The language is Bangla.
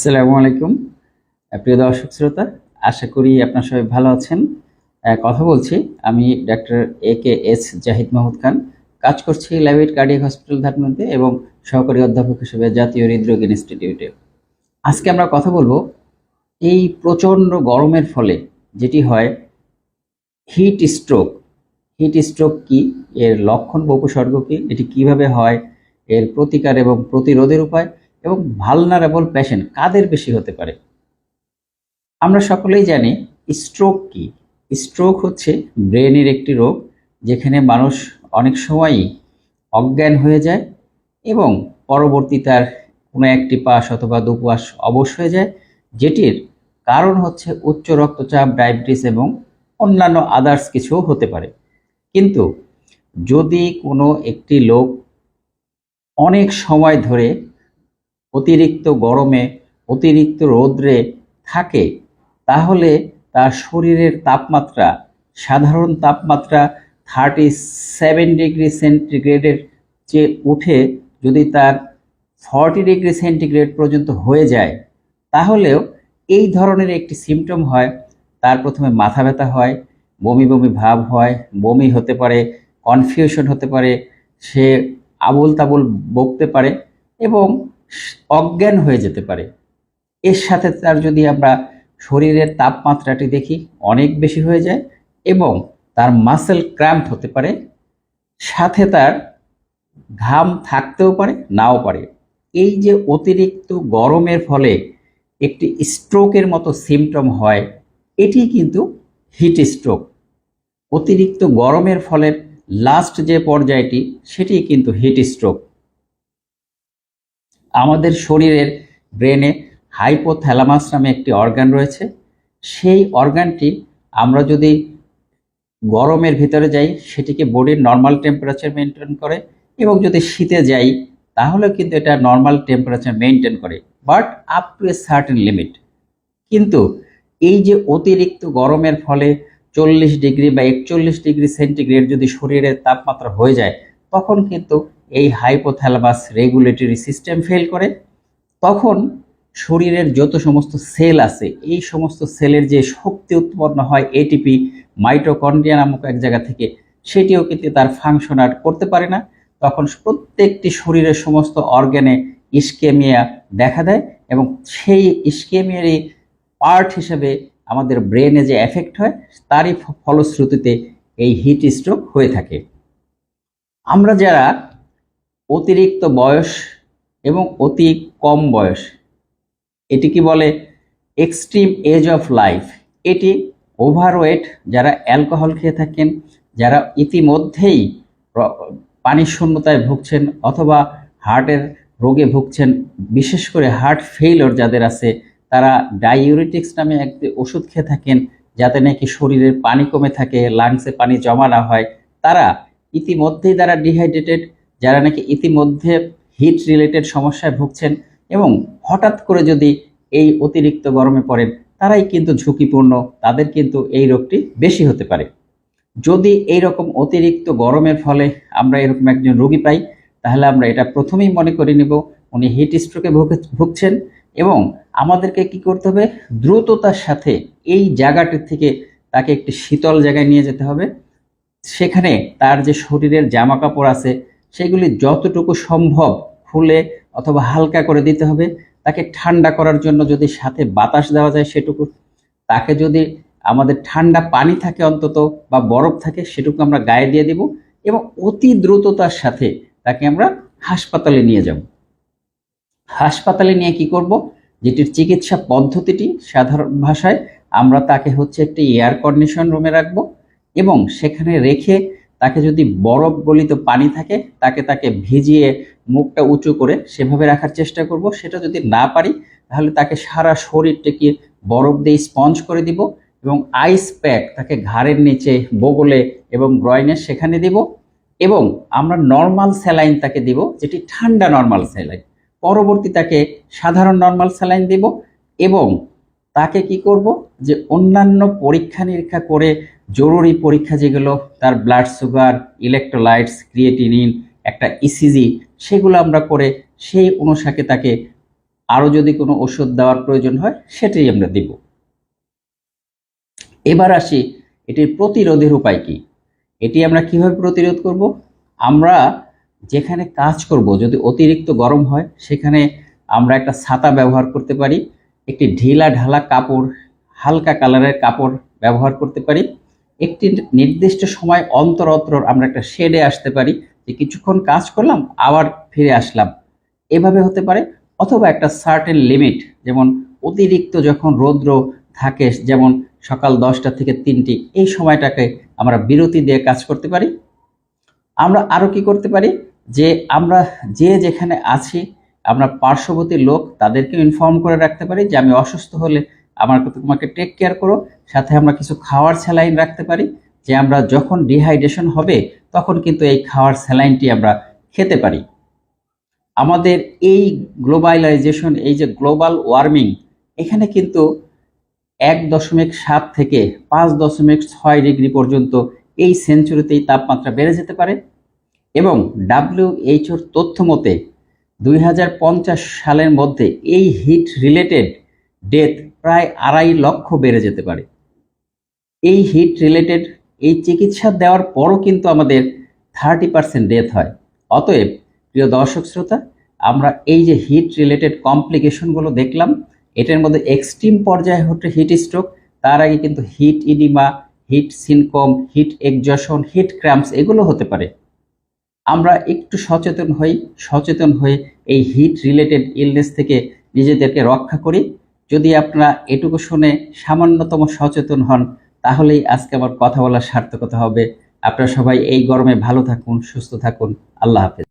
আসসালামু আলাইকুম। প্রিয় দর্শক শ্রোতা, আশা করি আপনার সবাই ভালো আছেন। কথা বলছি, আমি doctor A K S Zahid Mahmud Khan. কাজ করছি ল্যাবেট কার্ডিয়াক হসপিটাল ধারণতে এবং সহকারী অধ্যাপক হিসেবে জাতীয় হৃদরোগ ইনস্টিটিউটে। আজকে আমরা কথা বলব এই প্রচণ্ড গরমের ফলে যেটি হয় হিট স্ট্রোক। হিট স্ট্রোক কি? এর লক্ষণ বা উপসর্গ কি? এটি কীভাবে হয়? এর প্রতিকার এবং প্রতিরোধের উপায় এবং ভালনারেবল পেশেন্ট কাদের বেশি হতে পারে? আমরা সকলেই জানি স্ট্রোক কি? স্ট্রোক হচ্ছে ব্রেনের একটি রোগ যেখানে মানুষ অনেক সময়ই অজ্ঞান হয়ে যায় এবং পরবর্তী তার কোনো একটি পাশ অথবা দুপাশ অবশ হয়ে যায়, যেটির কারণ হচ্ছে উচ্চ রক্তচাপ ডায়াবেটিস এবং অন্যান্য আদার্স কিছুও হতে পারে। কিন্তু যদি কোনো একটি লোক অনেক সময় ধরে অতিরিক্ত গরমে, অতিরিক্ত রৌদ্রে থাকে, তাহলে তার শরীরের তাপমাত্রা, সাধারণ তাপমাত্রা থার্টি সেভেন ডিগ্রি সেন্টিগ্রেডের চেয়ে উঠে যদি তার ফর্টি ডিগ্রি সেন্টিগ্রেড পর্যন্ত হয়ে যায়, তাহলেও এই ধরনের একটি সিমটম হয়। তার প্রথমে মাথা ব্যথা হয়, বমি বমি ভাব হয়, বমি হতে পারে কনফিউশন হতে পারে, সে আবল তাবল বকতে পারে এবং অজ্ঞান হয়ে যেতে পারে। এর সাথে তার যদি আমরা শরীরের তাপমাত্রাটি দেখি, অনেক বেশি হয়ে যায় এবং তার মাসেল ক্র্যাম্প হতে পারে, সাথে তার ঘাম থাকতেও পারে, নাও পারে। এই যে অতিরিক্ত গরমের ফলে একটি স্ট্রোকের মতো সিমটম হয়, এটি কিন্তু হিট স্ট্রোক অতিরিক্ত গরমের ফলে লাস্ট যে পর্যায়টি, সেটি কিন্তু হিট স্ট্রোক আমাদের শরীরের ব্রেনে হাইপোথ্যালামাস নামে একটি অর্গান রয়েছে। সেই অর্গানটি আমরা যদি গরমের ভিতরে যাই, সেটিকে বডির নর্মাল টেম্পারেচার মেনটেন করে এবং যদি শীতে যাই তাহলে কিন্তু এটা নর্মাল টেম্পারেচার মেনটেন করে। But up to a certain limit কিন্তু এই যে অতিরিক্ত গরমের ফলে চল্লিশ ডিগ্রি বা একচল্লিশ ডিগ্রি সেন্টিগ্রেড যদি শরীরের তাপমাত্রা হয়ে যায়, তখন কিন্তু এই হাইপোথ্যালামাস রেগুলেটরি সিস্টেম ফেল করে, তখন শরীরের যত সমস্ত সেল আছে, এই সমস্ত সেলের যে শক্তি উৎপন্ন হয় এটিপি মাইটোকন্ড্রিয়া নামক এক জায়গা থেকে, সেটিও কিন্তু তার ফাংশন আর করতে পারে না। তখন প্রত্যেকটি শরীরের সমস্ত অর্গ্যানে ইস্কেমিয়া দেখা দেয় এবং সেই ইস্কেমিয়ারই পার্ট হিসেবে আমাদের ব্রেনে যে এফেক্ট হয়, তারই ফলশ্রুতিতে এই হিট স্ট্রোক হয়ে থাকে। আমরা যারা অতিরিক্ত বয়স এবং অতি কম বয়স। এটি কি বলে? এক্সট্রিম এজ অফ লাইফ এটি ওভারওয়েট যারা অ্যালকোহল খেয়ে থাকেন, যারা ইতিমধ্যেই পানি শূন্যতায় ভুগছেন অথবা হার্টের রোগে ভুগছেন, বিশেষ করে হার্ট ফেইলর যাদের আছে, তারা ডাইউরেটিক্স নামে একটি ওষুধ খেয়ে থাকেন, যাতে নাকি শরীরের পানি কমে থাকে লাংসে পানি জমা না হয়। তারা ইতিমধ্যেই তারা ডিহাইড্রেটেড যারা নাকি ইতিমধ্যে হিট রিলেটেড সমস্যায় ভুগছেন এবং হঠাৎ করে যদি এই অতিরিক্ত গরমে পড়েন, তারাই কিন্তু ঝুঁকিপূর্ণ, তাদের কিন্তু এই রোগটি বেশি হতে পারে। যদি এই রকম অতিরিক্ত গরমের ফলে আমরা এরকম একজন রোগী পাই, তাহলে আমরা এটা প্রথমেই মনে করে নেব, উনি হিট স্ট্রোকে ভুগছেন এবং আমাদেরকে কি করতে হবে? দ্রুততার সাথে এই জায়গাটির থেকে তাকে একটি শীতল জায়গায় নিয়ে যেতে হবে। সেখানে তার যে শরীরের জামা কাপড় আছে সেগুলি যতটুকু সম্ভব খুলে অথবা হালকা করে দিতে হবে। তাকে ঠান্ডা করার জন্য যদি সাথে বাতাস দেওয়া যায় সেটুকু। তাকে যদি আমাদের ঠান্ডা পানি থাকে অন্তত বা বরফ থাকে সেটুকু আমরা গায়ে দিয়ে দিব এবং অতি দ্রুততার সাথে তাকে আমরা হাসপাতালে নিয়ে যাব। হাসপাতালে নিয়ে কি করব? যেটির চিকিৎসা পদ্ধতিটি সাধারণ ভাষায় আমরা তাকে হচ্ছে একটি এয়ার কন্ডিশন রুমে রাখব এবং সেখানে রেখে তাকে যদি বরফ গলিত পানি থাকে, তাকে তাকে ভিজিয়ে মুখটা উঁচু করে সেভাবে রাখার চেষ্টা করব। সেটা যদি না পারি, তাহলে তাকে সারা শরীরটাকে বরফ দিয়ে স্পঞ্জ করে দিব এবং আইস প্যাক তাকে ঘাড়ের নিচে, বগলে এবং গ্রয়নের সেখানে দিব এবং আমরা নর্মাল স্যালাইন তাকে দিব, যেটি ঠান্ডা নর্মাল স্যালাইন পরবর্তী তাকে সাধারণ নর্মাল স্যালাইন দিব এবং তাকে কি করব যে অন্যান্য পরীক্ষা নিরীক্ষা করে জরুরি পরীক্ষা যেগুলো, তার ব্লাড সুগার ইলেকট্রোলাইটস ক্রিয়েটিনিন একটা ইসিজি সেগুলো আমরা করে সেই অনুসারে তাকে আরও যদি কোনো ওষুধ দেওয়ার প্রয়োজন হয়, সেটাই আমরা দিব। এবার আসি, এটির প্রতিরোধের উপায় কি? এটি আমরা কীভাবে প্রতিরোধ করব? আমরা যেখানে কাজ করব, যদি অতিরিক্ত গরম হয়, সেখানে আমরা একটা ছাতা ব্যবহার করতে পারি, একটি ঢিলা ঢালা কাপড়, হালকা কালারের কাপড় ব্যবহার করতে পারি। একটি নির্দিষ্ট সময় অন্তর অন্তর আমরা একটা শেডে আসতে পারি যে কিছুক্ষণ কাজ করলাম, আবার ফিরে আসলাম। এভাবে হতে পারে অথবা একটা সার্টেন লিমিট যেমন অতিরিক্ত যখন রৌদ্র থাকে, যেমন সকাল দশটা থেকে তিনটি, এই সময়টাকে আমরা বিরতি দিয়ে কাজ করতে পারি। আমরা আরও কি করতে পারি যে আমরা যে যেখানে আছি, আমরা পার্শ্ববর্তী লোক তাদেরকে ইনফর্ম করে রাখতে পারি যে আমি অসুস্থ হলে আমার তোমাকে টেক কেয়ার করো, সাথে আমরা কিছু খাওয়ার স্যালাইন রাখতে পারি, যে আমরা যখন ডিহাইড্রেশন হবে, তখন কিন্তু এই খাওয়ার স্যালাইনটি আমরা খেতে পারি। আমাদের এই গ্লোবালাইজেশন এই যে গ্লোবাল ওয়ার্মিং এখানে কিন্তু এক দশমিক সাত থেকে পাঁচ দশমিক ছয় ডিগ্রি পর্যন্ত এই সেঞ্চুরিতেই তাপমাত্রা বেড়ে যেতে পারে এবং ডাব্লিউএইচওর তথ্য মতে দুই হাজার পঞ্চাশ সালের মধ্যে এই হিট রিলেটেড ডেথ প্রায় আড়াই লক্ষ বেড়ে যেতে পারে। এই হিট রিলেটেড এই চিকিৎসা দেওয়ার পরও কিন্তু আমাদের থার্টি পার্সেন্ট ডেথ হয়। অতএব, প্রিয় দর্শক শ্রোতা, আমরা এই যে হিট রিলেটেড কমপ্লিকেশনগুলো দেখলাম, এটার মধ্যে এক্সট্রিম পর্যায়ে হচ্ছে হিট স্ট্রোক তার আগে কিন্তু heat oedema heat syncope heat exhaustion heat cramps এগুলো হতে পারে। আমরা একটু সচেতন হই, সচেতন হয়ে এই হিট রিলেটেড ইলনেস থেকে নিজেদেরকে রক্ষা করি। যদি আপনারা এটুকু শুনে সামান্যতম সচেতন হন, তাহলেই আজকে আমার কথা বলার সার্থকতা হবে। আপনারা সবাই এই গরমে ভালো থাকুন, সুস্থ থাকুন। আল্লাহ হাফেজ।